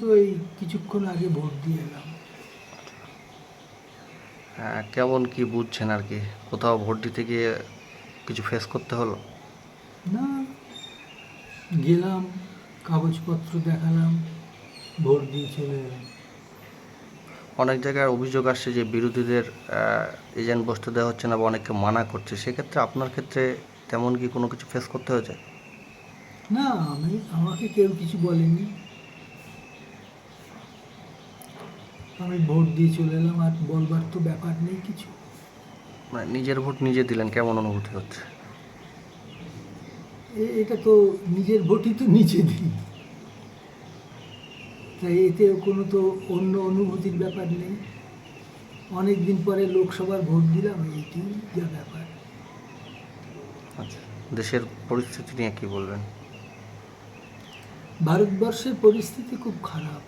তো এই কিছুক্ষণ আগে ভোট দিয়ে এলাম। হ্যাঁ, কেমন কি বুঝছেন আর কি? কোথাও ভোট দিতে গিয়ে কিছু ফেস করতে হলো? না গেলাম কাগজপত্র দেখালাম ভোট দিয়ে চলে এলাম। অনেক জায়গায় অভিযোগ আসছে যে বিরোধীদের এজেন্ট বসতে দেওয়া হচ্ছে না বা অনেককে মানা করছে। সেক্ষেত্রে আপনার ক্ষেত্রে তেমন কি কোনো কিছু ফেস করতে হয়েছে? না আমি আমাকে কেউ কিছু বলেনি। আমি ভোট দিয়ে চলে এলাম আর বলবার তো ব্যাপার নেই কিছু। মানে নিজের ভোট নিজে দিলেন কেমন অনুভূতি হচ্ছে? এটা তো নিজের ভোটই তো নিজে দিই। তাই এতে কোনো তো অন্য অনুভূতির ব্যাপার নেই। অনেক দিন পরে লোকসভার ভোট দিলাম এইটি যা ব্যাপার। আচ্ছা দেশের পরিস্থিতি নিয়ে কি বলবেন? ভারতবর্ষের পরিস্থিতি খুব খারাপ।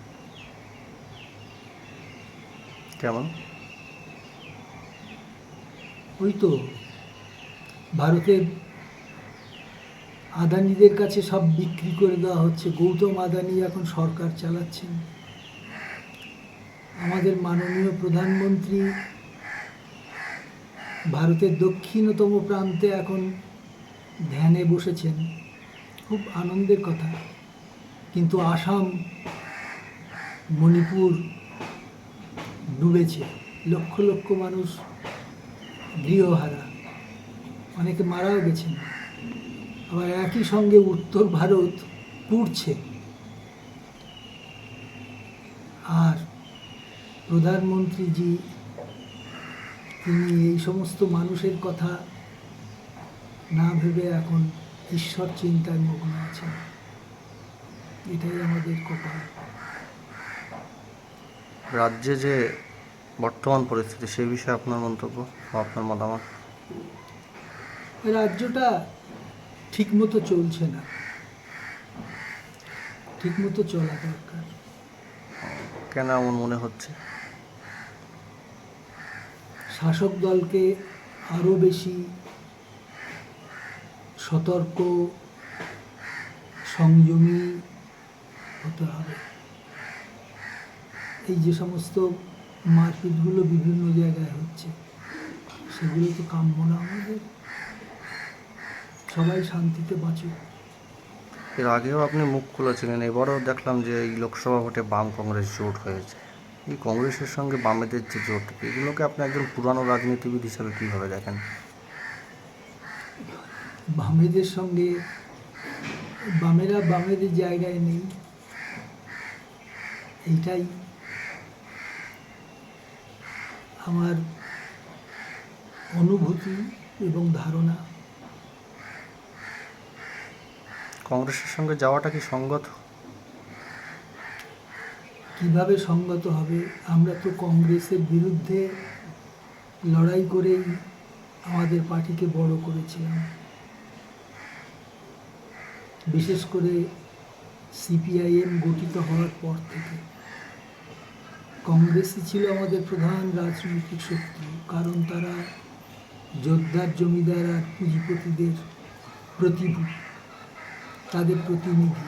কেমন? ওই তো ভারতের আদানিদের কাছে সব বিক্রি করে দেওয়া হচ্ছে। গৌতম আদানি এখন সরকার চালাচ্ছেন। আমাদের মাননীয় প্রধানমন্ত্রী ভারতের দক্ষিণতম প্রান্তে এখন ধ্যানে বসেছেন। খুব আনন্দের কথা। কিন্তু আসাম, মণিপুর ডুবেছে। লক্ষ লক্ষ মানুষ গৃহহারা। অনেকে মারাও গেছেন। আবার একই সঙ্গে উত্তর ভারত পুড়ছে। আর প্রধানমন্ত্রীজি, তিনি এই সমস্ত মানুষের কথা না ভেবে এখন ঈশ্বর চিন্তায় মগ্ন আছেন। এটাই আমাদের কপাল। রাজ্যে যে বর্তমান পরিস্থিতি সেই বিষয়ে আপনার মন্তব্য বা আপনার মতামত? রাজ্যটা ঠিকমতো চলছে না। ঠিকমতো চলা দরকার। কেন এমন মনে হচ্ছে? শাসক দলকে আরও বেশি সতর্ক সংযমী হতে হবে। এই যে সমস্ত মারপিটগুলো বিভিন্ন জায়গায় হচ্ছে সেগুলো তো কাম্য না আমাদের। সবাই শান্তিতে বাঁচুক। এর আগেও আপনি মুখ খুলেছিলেন এবারও দেখলাম যে এই লোকসভা ভোটে বাম কংগ্রেস জোট হয়েছে। এই কংগ্রেসের সঙ্গে বামেদের যে জোট এগুলোকে আপনি একজন পুরানো রাজনীতিবিদ হিসাবে কীভাবে দেখেন? বামেদের সঙ্গে বামেরা বামেদের জায়গায় নেই। এইটাই আমার অনুভূতি এবং ধারণা। কংগ্রেসের সঙ্গে যাওয়াটা কি সঙ্গত? কীভাবে সঙ্গত হবে? আমরা তো কংগ্রেসের বিরুদ্ধে লড়াই করেই আমাদের পার্টিকে বড় করেছিলাম। বিশেষ করে সিপিআইএম গঠিত হওয়ার পর থেকে। কংগ্রেসই ছিল আমাদের প্রধান রাজনৈতিক শক্তি, কারণ তারা যোদ্ধার জমিদার আর পুঁজিপতিদের প্রতিভূ, তাদের প্রতিনিধি।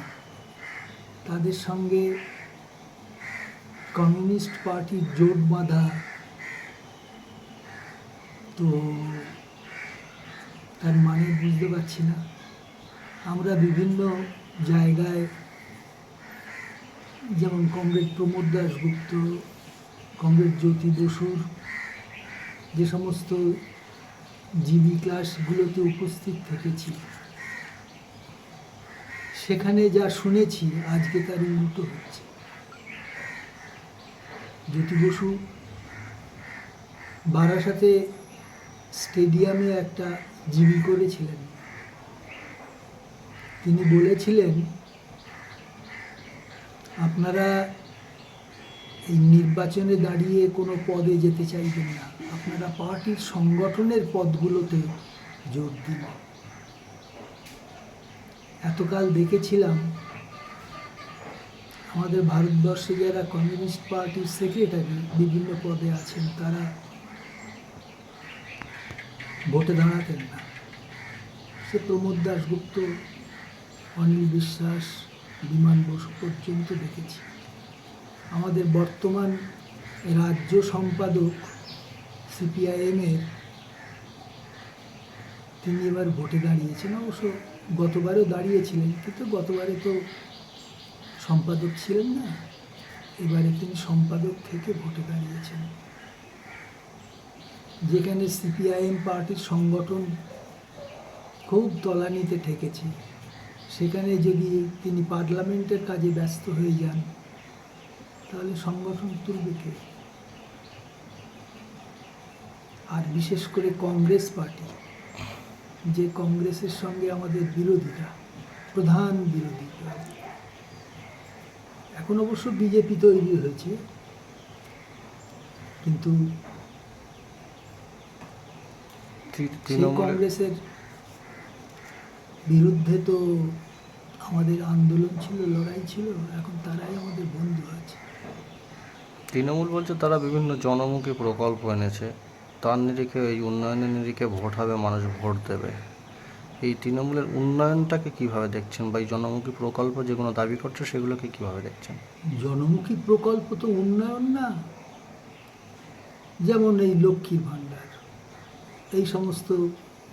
তাদের সঙ্গে কমিউনিস্ট পার্টির জোট বাঁধা। তো তার মানে বুঝতে পারছি না। আমরা বিভিন্ন জায়গায় যেমন কমরেড প্রমোদ দাশগুপ্ত কমরেড জ্যোতি বসুর, যে সমস্ত জিবি ক্লাসগুলোতে উপস্থিত থেকেছি। সেখানে যা শুনেছি, আজকে তার উল্টো হচ্ছে। জ্যোতি বসু বারাসাতে স্টেডিয়ামে একটা জিবি করেছিলেন। তিনি বলেছিলেন আপনারা এই নির্বাচনে দাঁড়িয়ে কোনো পদে যেতে চাইবেন না। আপনারা পার্টির সংগঠনের পদগুলোতে জোর দিন। এতকাল দেখেছিলাম আমাদের ভারতবর্ষে যারা কমিউনিস্ট পার্টির সেক্রেটারি বিভিন্ন পদে আছেন, তারা ভোটে দাঁড়াতেন না। সে প্রমোদ দাশগুপ্ত, অনিল বিশ্বাস বিমান বসু পর্যন্ত দেখেছি। আমাদের বর্তমান রাজ্য সম্পাদক সিপিআইএমের তিনি এবার ভোটে দাঁড়িয়েছেন। অবশ্য গতবারেও দাঁড়িয়েছিলেন, কিন্তু গতবারে তো সম্পাদক ছিলেন না। এবারে তিনি সম্পাদক থেকে ভোটে দাঁড়িয়েছেন। যেখানে সিপিআইএম পার্টির সংগঠন খুব তলানিতে ঠেকেছে। সেখানে যদি তিনি পার্লামেন্টের কাজে ব্যস্ত হয়ে যান তাহলে সংগঠন তুলবে কে? আর বিশেষ করে কংগ্রেস পার্টি যে কংগ্রেসের সঙ্গে আমাদের বিরোধীরা প্রধান বিরোধিতা এখন অবশ্য বিজেপি তৈরি হয়েছে কিন্তু কংগ্রেসের বিরুদ্ধে তো আমাদের আন্দোলন ছিল লড়াই ছিল এখন তারাই আমাদের বন্ধু আছে। তৃণমূল বলছে তারা বিভিন্ন জনমুখী প্রকল্প এনেছে তার নিরিখে এই উন্নয়নের নিরিখে ভোট হবে মানুষ ভোট দেবে। এই তৃণমূলের উন্নয়নটাকে কীভাবে দেখছেন বা এই জনমুখী প্রকল্প যেগুলো দাবি করছে সেগুলোকে কীভাবে দেখছেন? জনমুখী প্রকল্প তো উন্নয়ন না যেমন এই লক্ষ্মীর ভাণ্ডার এই সমস্ত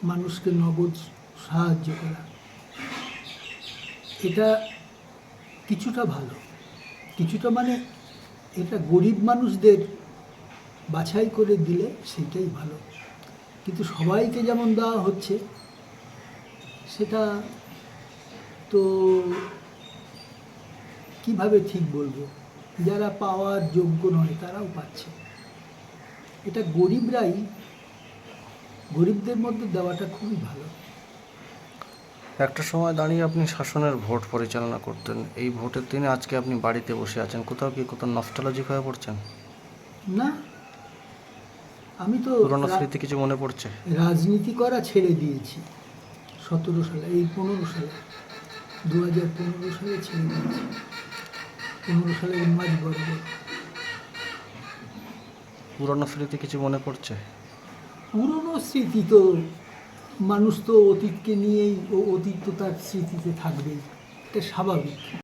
মানুষকে নগদ সাহায্য করা। এটা কিছুটা ভালো। কিছুটা মানে এটা গরিব মানুষদের বাছাই করে দিলে সেটাই ভালো। কিন্তু সবাইকে যেমন দেওয়া হচ্ছে, সেটা তো কীভাবে ঠিক বলব? যারা পাওয়ার যোগ্য নয়, তারাও পাচ্ছে। এটা গরিবরাই গরিবদের মধ্যে দেওয়াটা খুবই ভালো। একটা সময় দাঁড়িয়ে আপনি শাসনের ভোট পরিচালনা করতেন। এই ভোটের দিনে আজকে আপনি বাড়িতে বসে আছেন। কোথাও কি কোথাও নস্টালজিক হয়ে পড়ছেন? না। আমি তো পুরনো স্মৃতি কিছু মনে পড়ছে? রাজনীতি করা ছেড়ে দিয়েছি। সতেরো সালে এই পনেরো সালে দু হাজার পনেরো সালে ছেড়ে দিয়েছি। পনেরো সালে মাঝ বরাবর পুরনো স্মৃতি কিছু মনে পড়ছে? পুরনো স্মৃতি তো মানুষ তো অতীতকে নিয়েই ও অতীত তো তার স্মৃতিতে থাকবেই। এটা স্বাভাবিক।